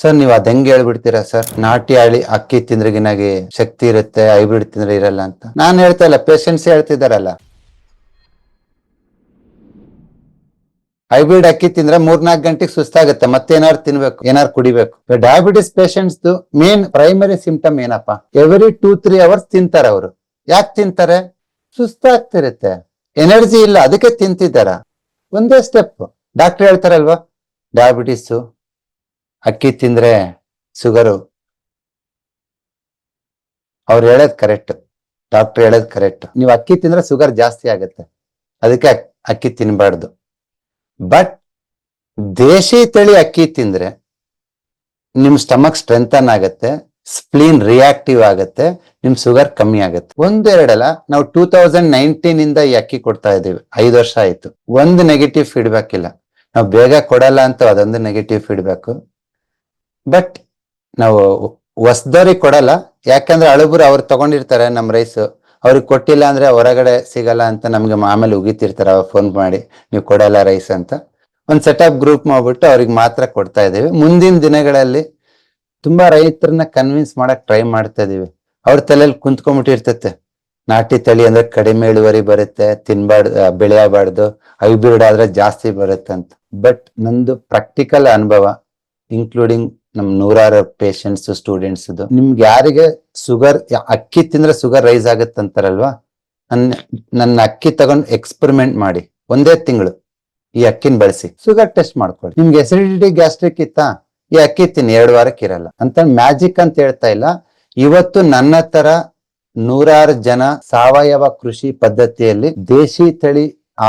Sir ನೀವು ಅದ್ ಹೆಂಗ್ ಹೇಳ್ಬಿಡ್ತೀರಾ ಸರ್ ನಾಟಿ ಹಳ್ಳಿ ಅಕ್ಕಿ ತಿಂದ್ರಗಿನಾಗಿ ಶಕ್ತಿ ಇರುತ್ತೆ ಹೈಬ್ರಿಡ್ ತಿಂದ್ರೆ ಇರಲ್ಲ ಅಂತ. ನಾನ್ ಹೇಳ್ತಾ ಇಲ್ಲ ಪೇಷಂಟ್ಸ್ ಹೇಳ್ತಿದಾರಲ್ಲ. ಹೈಬ್ರಿಡ್ ಅಕ್ಕಿ ತಿಂದ್ರೆ ಮೂರ್ನಾಲ್ಕು ಗಂಟೆಗೆ ಸುಸ್ತಾಗುತ್ತೆ ಮತ್ತೆ ಏನಾರು ತಿನ್ಬೇಕು, ಏನಾರು ಕುಡಿಬೇಕು. Diabetes patients main primary symptom ಏನಪ್ಪಾ? ಎವ್ರಿ ಟೂ ತ್ರೀ ಅವರ್ಸ್ ತಿಂತಾರೆ ಅವರು. ಯಾಕೆ ತಿಂತಾರೆ? ಸುಸ್ತಾಗ್ತಿರುತ್ತೆ. ಎನರ್ಜಿ ಇಲ್ಲ, ಅದಕ್ಕೆ ತಿಂತಿದ್ದಾರ? ಒಂದೇ ಸ್ಟೆಪ್ ಡಾಕ್ಟರ್ ಹೇಳ್ತಾರಲ್ವಾ ಡಯಾಬಿಟಿಸ್ ಅಕ್ಕಿ ತಿಂದ್ರೆ ಶುಗರು ಅವ್ರು ಹೇಳೋದ್ ಕರೆಕ್ಟ್ ಡಾಕ್ಟರ್ ಹೇಳೋದ್ ಕರೆಕ್ಟ್ ನೀವು ಅಕ್ಕಿ ತಿಂದ್ರೆ ಶುಗರ್ ಜಾಸ್ತಿ ಆಗುತ್ತೆ. ಅದಕ್ಕೆ ಅಕ್ಕಿ ತಿನ್ಬಾರ್ದು. ಬಟ್ ದೇಶಿ ತಳಿ ಅಕ್ಕಿ ತಿಂದ್ರೆ ನಿಮ್ ಸ್ಟಮಕ್ ಸ್ಟ್ರೆಂಥನ್ ಆಗುತ್ತೆ ಸ್ಪ್ಲೀನ್ ರಿಯಾಕ್ಟಿವ್ ಆಗುತ್ತೆ, ನಿಮ್ ಶುಗರ್ ಕಮ್ಮಿ ಆಗುತ್ತೆ. ಒಂದೆರಡಲ್ಲ, ನಾವು ಟೂ ತೌಸಂಡ್ ನೈನ್ಟೀನ್ ಇಂದ ಈ ಅಕ್ಕಿ ಕೊಡ್ತಾ ಇದೀವಿ ಐದು ವರ್ಷ ಆಯ್ತು. ಒಂದು ನೆಗೆಟಿವ್ ಫೀಡ್ಬ್ಯಾಕ್ ಇಲ್ಲ. ನಾವು ಬೇಗ ಕೊಡಲ್ಲ ಅಂತ ಅದೊಂದು ನೆಗೆಟಿವ್ ಫೀಡ್ಬ್ಯಾಕ್ ಬಟ್ ನಾವು ಹೊಸ್ದವ್ರಿಗೆ ಕೊಡಲ್ಲ. ಯಾಕಂದ್ರೆ ಅಳುಬರು ಅವ್ರು ತಗೊಂಡಿರ್ತಾರೆ ನಮ್ ರೈಸ್ ಅವ್ರಿಗೆ ಕೊಟ್ಟಿಲ್ಲ ಅಂದ್ರೆ ಹೊರಗಡೆ ಸಿಗಲ್ಲ ಅಂತ ನಮ್ಗೆ ಆಮೇಲೆ ಉಗಿತಿರ್ತಾರೆ. ಫೋನ್ ಮಾಡಿ, ನೀವು ಕೊಡಲ್ಲ ರೈಸ್ ಅಂತ. ಒಂದ್ ಸೆಟಪ್ ಗ್ರೂಪ್ ಮಾಡ್ಬಿಟ್ಟು ಅವ್ರಿಗೆ ಮಾತ್ರ ಕೊಡ್ತಾ ಇದೀವಿ ಮುಂದಿನ ದಿನಗಳಲ್ಲಿ ತುಂಬಾ ರೈತರನ್ನ ಕನ್ವಿನ್ಸ್ ಮಾಡಕ್ ಟ್ರೈ ಮಾಡ್ತಾ ಇದೀವಿ ಅವ್ರ ತಲೆಯಲ್ಲಿ ಕುಂತ್ಕೊಂಡ್ಬಿಟ್ಟಿರ್ತತೆ. ನಾಟಿ ತಳಿ ಅಂದ್ರೆ ಕಡಿಮೆ ಇಳುವರಿ ಬರುತ್ತೆ, ತಿನ್ಬಾರ್ದು ಬೆಳೆಯಬಾರ್ದು, ಹೈಬ್ರಿಡ್ ಆದ್ರೆ ಜಾಸ್ತಿ ಬರುತ್ತೆ ಅಂತ ಬಟ್ ನಂದು ಪ್ರಾಕ್ಟಿಕಲ್ ಅನುಭವ ಇನ್ಕ್ಲೂಡಿಂಗ್ ನಮ್ ನೂರಾರು ಪೇಷಂಟ್ಸ್ ಸ್ಟೂಡೆಂಟ್ಸ್ ನಿಮ್ಗೆ ಯಾರಿಗೆ ಶುಗರ್ ಅಕ್ಕಿ ತಿಂದ್ರೆ ಶುಗರ್ ರೈಸ್ ಆಗುತ್ತೆ ಅಂತಾರಲ್ವಾ? ನನ್ನ ನನ್ನ ಅಕ್ಕಿ ತಗೊಂಡು ಎಕ್ಸ್ಪೆರಿಮೆಂಟ್ ಮಾಡಿ. ಒಂದೇ ತಿಂಗಳು ಈ ಅಕ್ಕಿನ ಬಳಸಿ. ಶುಗರ್ ಟೆಸ್ಟ್ ಮಾಡ್ಕೊಳ್ಳಿ. ನಿಮ್ಗೆ ಎಸಿಡಿಟಿ ಗ್ಯಾಸ್ಟ್ರಿಕ್ ಇತ್ತಾ? ಈ ಅಕ್ಕಿ ತಿನ್ನಿ, ಎರಡು ವಾರಕ್ಕೆ ಇರಲ್ಲ. ಅಂತ ಮ್ಯಾಜಿಕ್ ಅಂತ ಹೇಳ್ತಾ ಇಲ್ಲ. ಇವತ್ತು ನನ್ನ ತರ ನೂರಾರು ಜನ ಸಾವಯವ ಕೃಷಿ ಪದ್ಧತಿಯಲ್ಲಿ ದೇಶಿ ತಳಿ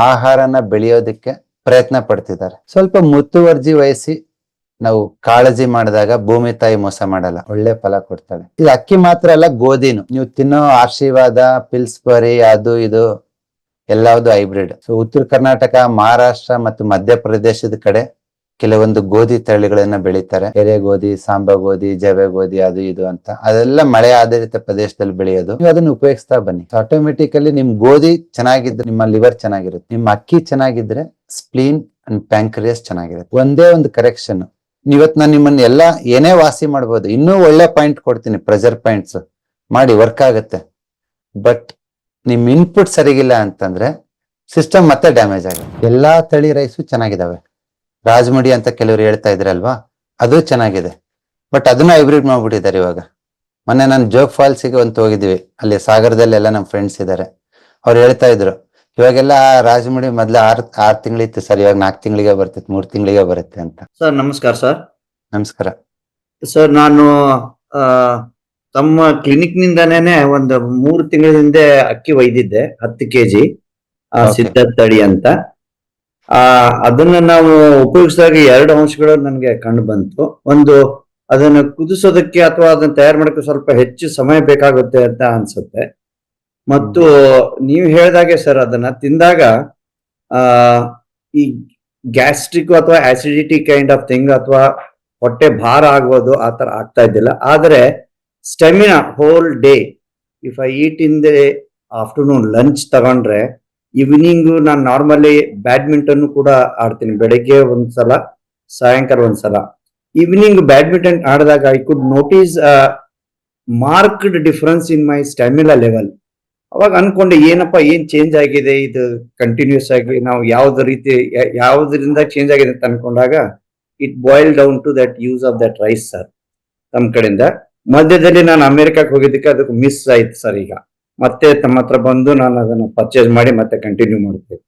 ಆಹಾರನ ಬೆಳೆಯೋದಕ್ಕೆ ಪ್ರಯತ್ನ ಪಡ್ತಿದ್ದಾರೆ. ಸ್ವಲ್ಪ ಮುತುವರ್ಜಿ ವಹಿಸಿ ನಾವು ಕಾಳಜಿ ಮಾಡಿದಾಗ ಭೂಮಿ ತಾಯಿ ಮೋಸ ಮಾಡಲ್ಲ, ಒಳ್ಳೆ ಫಲ ಕೊಡ್ತಾಳೆ. ಇದು ಅಕ್ಕಿ ಮಾತ್ರ ಅಲ್ಲ, ಗೋಧಿನು. ನೀವು ತಿನ್ನೋ ಆಶೀರ್ವಾದ ಪಿಲ್ಸ್ಬರಿ ಅದು ಇದು, ಎಲ್ಲಾವುದು ಹೈಬ್ರಿಡ್ ಸೊ ಉತ್ತರ ಕರ್ನಾಟಕ, ಮಹಾರಾಷ್ಟ್ರ ಮತ್ತು ಮಧ್ಯಪ್ರದೇಶದ ಕಡೆ ಕೆಲವೊಂದು ಗೋಧಿ ತಳಿಗಳನ್ನ ಬೆಳೀತಾರೆ. ಎರೆ ಗೋಧಿ, ಸಾಂಬ ಗೋಧಿ, ಜವೆ ಗೋಧಿ, ಅದು ಇದು ಅಂತ. ಅದೆಲ್ಲ ಮಳೆ ಆಧಾರಿತ ಪ್ರದೇಶದಲ್ಲಿ ಬೆಳೆಯೋದು. ನೀವು ಅದನ್ನ ಉಪಯೋಗಿಸ್ತಾ ಬನ್ನಿ. ಆಟೋಮೆಟಿಕಲಿ ನಿಮ್ ಗೋಧಿ ಚೆನ್ನಾಗಿದ್ರೆ, ನಿಮ್ಮ ಲಿವರ್ ಚೆನ್ನಾಗಿರುತ್ತೆ. ನಿಮ್ಮ ಅಕ್ಕಿ ಚೆನ್ನಾಗಿದ್ರೆ ಸ್ಪ್ಲೀನ್ ಅಂಡ್ ಪ್ಯಾಂಕ್ರಿಯಸ್ ಚೆನ್ನಾಗಿರುತ್ತೆ. ಒಂದೇ ಒಂದು ಕರೆಕ್ಷನ್ ಇವತ್ ನಾನು ನಿಮ್ಮನ್ನ ಎಲ್ಲ ಏನೇ ವಾಸಿ ಮಾಡ್ಬೋದು, ಇನ್ನೂ ಒಳ್ಳೆ ಪಾಯಿಂಟ್ ಕೊಡ್ತೀನಿ ಪ್ರೆಷರ್ ಪಾಯಿಂಟ್ಸ್ ಮಾಡಿ ವರ್ಕ್ ಆಗುತ್ತೆ. ಬಟ್ ನಿಮ್ ಇನ್ಪುಟ್ ಸರಿಗಿಲ್ಲ ಅಂತಂದ್ರೆ ಸಿಸ್ಟಮ್ ಮತ್ತೆ ಡ್ಯಾಮೇಜ್ ಆಗುತ್ತೆ. ಎಲ್ಲಾ ತಳಿ ರೈಸು ಚೆನ್ನಾಗಿದಾವೆ. ರಾಜಮುಡಿ ಅಂತ ಕೆಲವರು ಹೇಳ್ತಾ ಇದ್ರಲ್ವಾ, ಅದು ಚೆನ್ನಾಗಿದೆ. ಬಟ್ ಅದನ್ನ ಹೈಬ್ರಿಡ್ ಮಾಡ್ಬಿಟ್ಟಿದ್ದಾರೆ ಇವಾಗ. ಮೊನ್ನೆ ನಾನು ಜೋಗ್ ಫಾಲ್ಸಿಗೆ ಅಂತ ಹೋಗಿದ್ವಿ. ಅಲ್ಲಿ ಸಾಗರದಲ್ಲೆಲ್ಲ ನಮ್ಮ ಫ್ರೆಂಡ್ಸ್ ಇದ್ದಾರೆ ಅವ್ರು ಹೇಳ್ತಾ ಇದ್ರು ಇವಾಗೆಲ್ಲ ರಾಜಮುಡಿ ಮೊದ್ಲು ಆರ್ ಆರ್ ತಿಂಗಳಿತ್ತು ಸರ್. ಇವಾಗ ನಾಲ್ಕು ತಿಂಗಳಿಗೆ ಬರ್ತಿತ್ತು ಮೂರ್ ತಿಂಗಳಿಗೆ ಬರುತ್ತೆ ಅಂತ. ಸರ್ ನಮಸ್ಕಾರ ಸರ್. ನಮಸ್ಕಾರ. ಸರ್ ನಾನು ಆ, ತಮ್ಮ ಕ್ಲಿನಿಕ್ ನಿಂದಾನೇನೆ ಒಂದು ಮೂರು ತಿಂಗಳ ಹಿಂದೆ ಅಕ್ಕಿ ಒಯ್ದಿದ್ದೆ ಹತ್ತು ಕೆಜಿ Okay. ಸಿದ್ಧ ತಳಿ ಅಂತ. ಆ ಅದನ್ನ ನಾವು ಉಪಯೋಗಿಸಿದಾಗ ಎರಡು ಅಂಶಗಳು ನನಗೆ ಕಂಡು ಬಂತು. ಒಂದು ಅದನ್ನು ಕುದಿಸೋದಕ್ಕೆ ಅಥವಾ ಅದನ್ನ ತಯಾರು ಮಾಡೋಕೆ ಸ್ವಲ್ಪ ಹೆಚ್ಚು ಸಮಯ ಬೇಕಾಗುತ್ತೆ ಅಂತ ಅನ್ಸುತ್ತೆ. ಮತ್ತು ನೀವು ಹೇಳಿದಾಗೆ ಸರ್ ಅದನ್ನ ತಿಂದಾಗ, ಆ, ಈ ಗ್ಯಾಸ್ಟ್ರಿಕ್ ಅಥವಾ ಆಸಿಡಿಟಿ ಕೈಂಡ್ ಆಫ್ ಥಿಂಗ್ ಅಥವಾ ಹೊಟ್ಟೆ ಭಾರ ಆಗ್ಬೋದು, ಆ ತರ ಆಗ್ತಾ ಇದ್ದಿಲ್ಲ. ಆದರೆ stamina whole day if I eat in the afternoon lunch ತಗೊಂಡ್ರೆ ಈವ್ನಿಂಗ್ ನಾನು ನಾರ್ಮಲಿ ಬ್ಯಾಡ್ಮಿಂಟನ್ ಕೂಡ ಆಡ್ತೀನಿ. ಬೆಳಗ್ಗೆ ಒಂದ್ಸಲ, ಸಾಯಂಕಾಲ ಒಂದ್ಸಲ. Evening badminton ಆಡಿದಾಗ I could notice marked difference in my stamina level ಅವಾಗ ಅನ್ಕೊಂಡೆ, ಏನಪ್ಪ, ಏನ್ ಚೇಂಜ್ ಆಗಿದೆ? ಇದು ಕಂಟಿನ್ಯೂಸ್ ಆಗಿ ನಾವು ಯಾವ್ದ ರೀತಿ ಯಾವ್ದ್ರಿಂದ ಚೇಂಜ್ ಆಗಿದೆ ಅಂತ ಅನ್ಕೊಂಡಾಗ it boil down to that use of that rice sir ತಮ್ಮ ಕಡೆಯಿಂದ. ಮಧ್ಯದಲ್ಲಿ ನಾನು ಅಮೆರಿಕಕ್ಕೆ ಹೋಗಿದ್ದಕ್ಕೆ ಅದಕ್ಕೆ ಮಿಸ್ ಆಯ್ತು ಸರ್ ಈಗ. ಮತ್ತೆ ತಮ್ಮ ಹತ್ರ ಬಂದು ನಾನು ಅದನ್ನ ಪರ್ಚೇಸ್ ಮಾಡಿ ಮತ್ತೆ ಕಂಟಿನ್ಯೂ ಮಾಡ್ತೇನೆ